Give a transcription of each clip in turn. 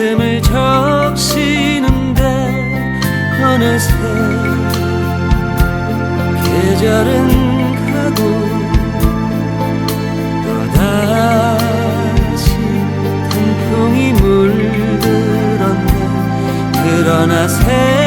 가슴을 적시는데 어느새 계절은 가고 또다시 단풍이 물들었네. 그러나 세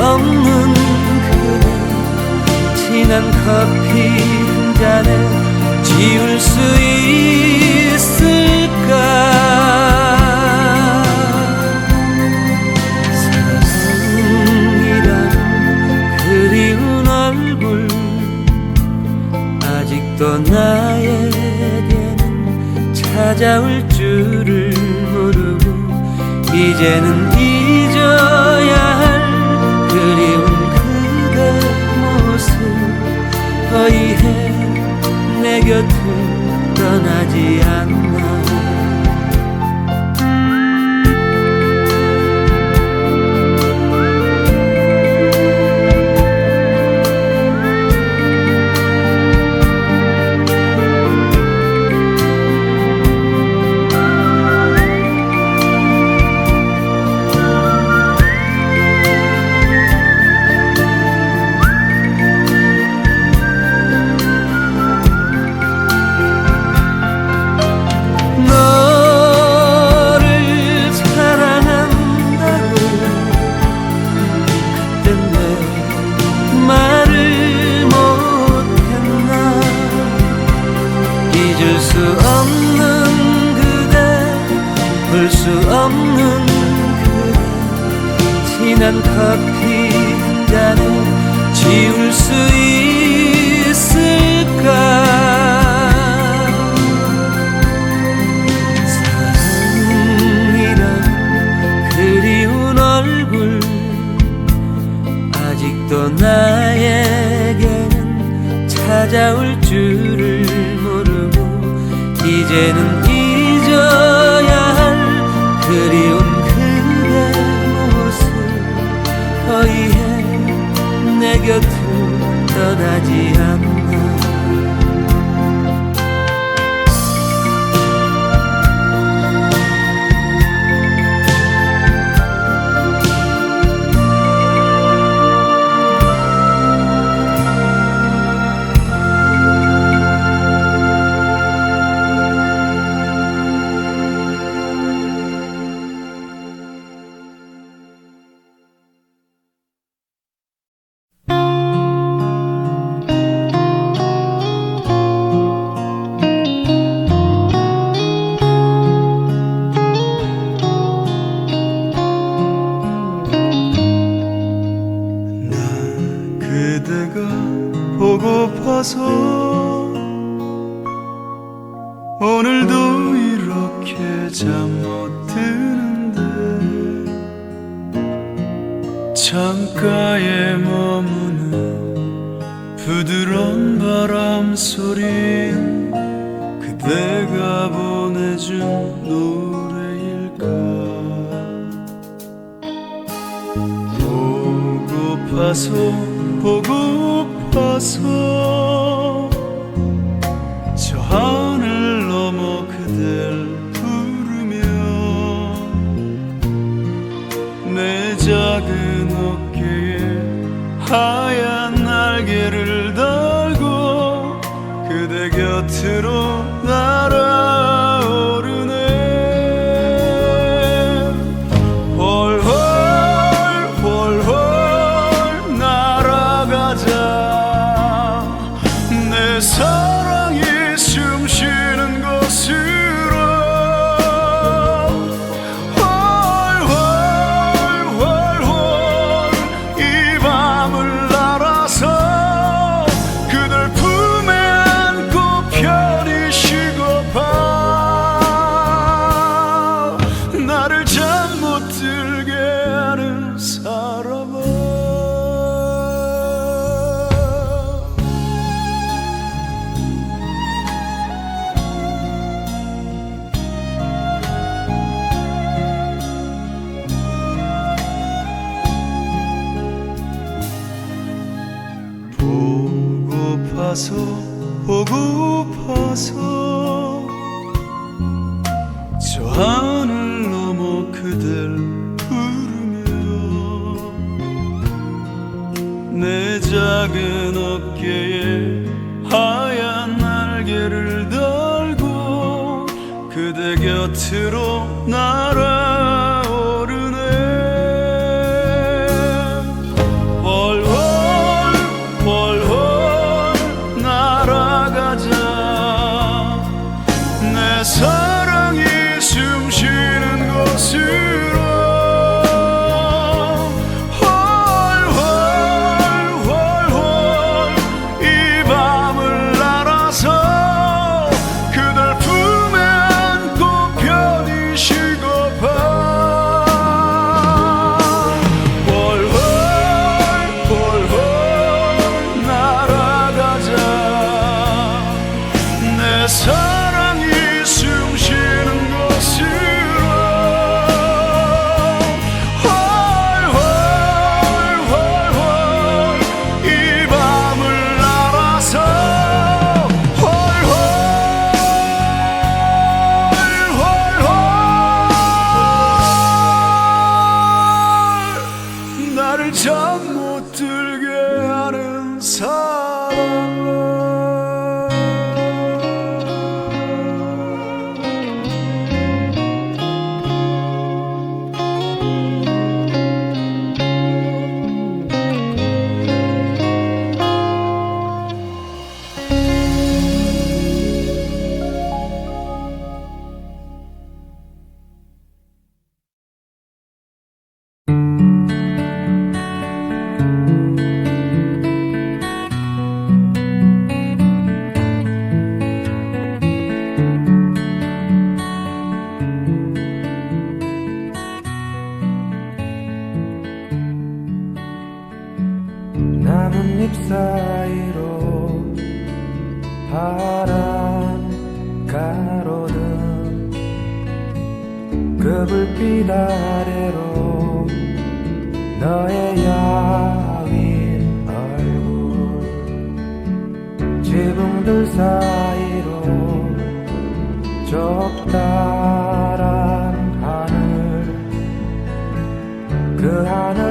없는 그대 진한 커피 한 잔에 지울 수 있을까? 사랑이란 그리운 얼굴 아직도 나에게는 찾아올 줄을 모르고 이제는 잊어 곁을 떠나지 않나 없는 그대 진한 커피 한 잔에 지울 수 있을까? 사랑이란 그리운 얼굴 아직도 나에게는 찾아올 줄을 모르고 이제는 나지 않나 보고파서 오늘도 이렇게 잠 못 드는데 창가에 머무는 부드러운 바람 소린 그대가 보내준 노래일까? 보고파서 보고 파서 저 하늘 넘어 그댈 부르며 내 작은 어깨에 하얀 날개를 달고 그대 곁으로 가서 보고파서. 저 하늘 넘어 그댈 부르며 내 작은 어깨에 하얀 날개를 달고 그대 곁으로 날아 나뭇잎 사이로 파란 가로등 그 불빛 아래로 너의 야윈 얼굴 지붕들 사이로 적다란 하늘 그 하늘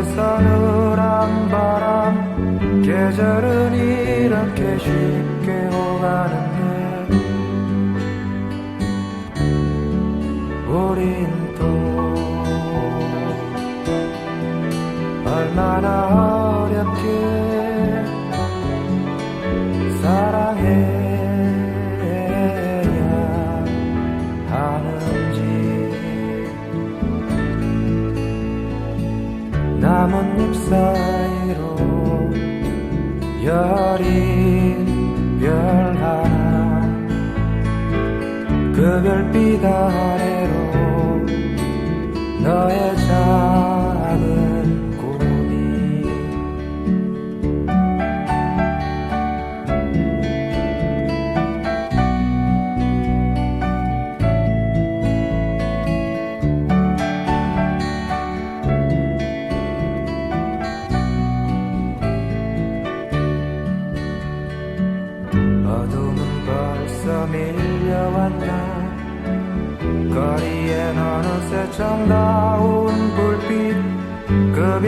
어느새 서늘한 바람 계절은 이렇게 쉽게 오가는 여린 별 하나 그 별빛 아래로 너의 작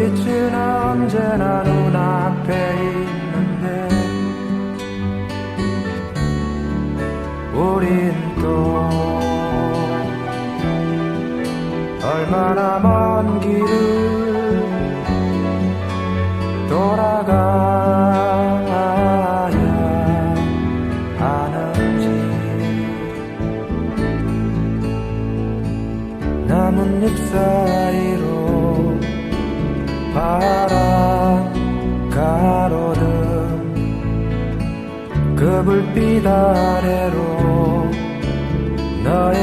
빛은 언제나 눈앞에 있는데 우린 또 얼마나 먼 길을 돌아가야 하는지. 나뭇잎 사 아래로 너의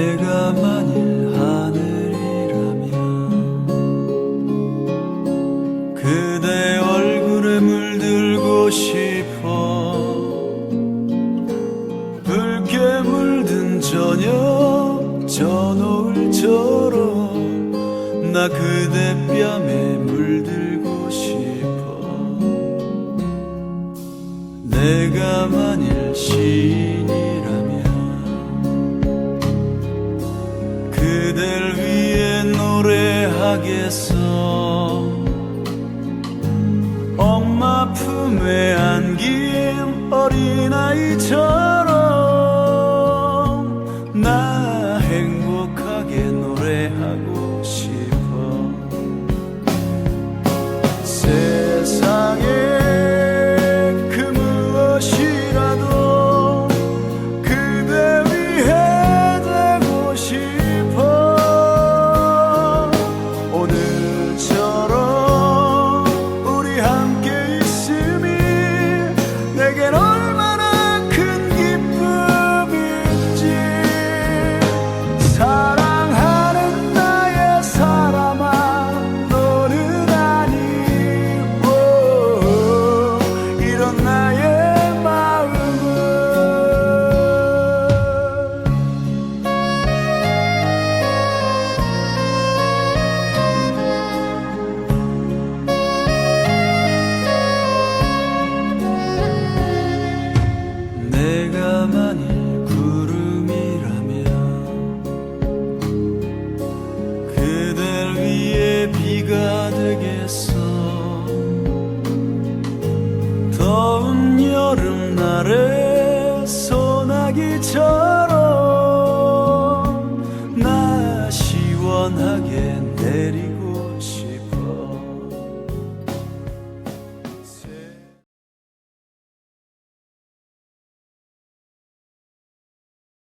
내가 만일 바라겠어 엄마 품에 안긴 어린아이처럼